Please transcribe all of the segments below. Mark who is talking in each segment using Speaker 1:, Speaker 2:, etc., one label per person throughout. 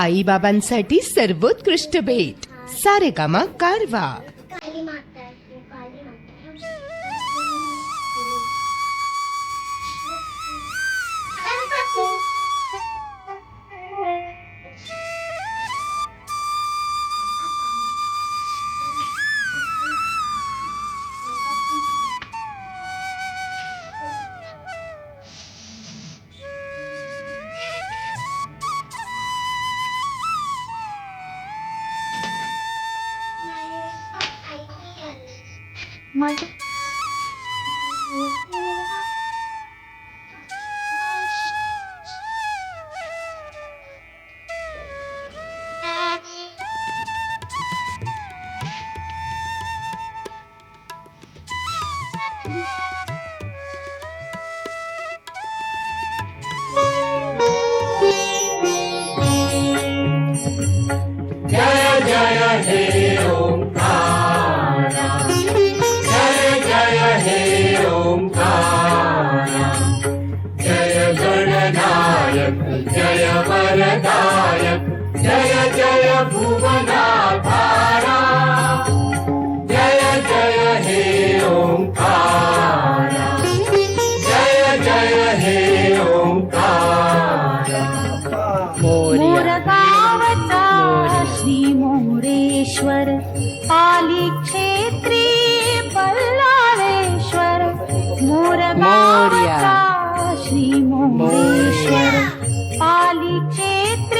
Speaker 1: आई बाबा सर्वोत्कृष्ट भेट. सारे सारेगामा कारवा.
Speaker 2: My Jaya Jaya Jaya
Speaker 3: माझे मोर गावचा श्री मोरेश्वर पाली क्षेत्री बल्लाळेश्वर मोर गावचा श्री मोरेश्वर पाली क्षेत्री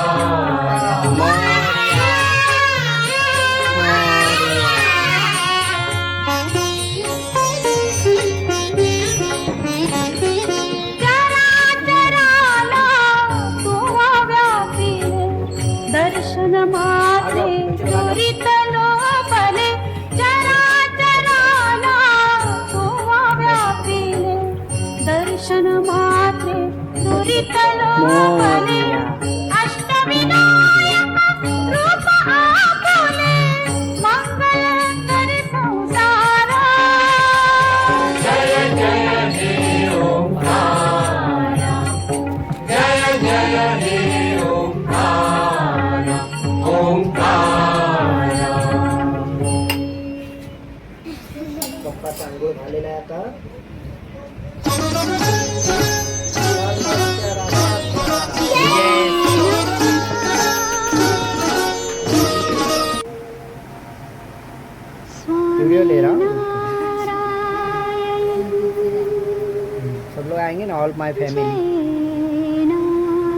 Speaker 3: दर्शन मात्रे त्वरित लोभले चराचराला तुवा व्यापिले दर्शन मात्रे त्वरित लोभले अष्टविनायक
Speaker 4: पप्पाचा आंघोळ झालेला आहे आता वीडियो ले रहा हूँ सब लोग आएंगे ना ऑल माय फैमिली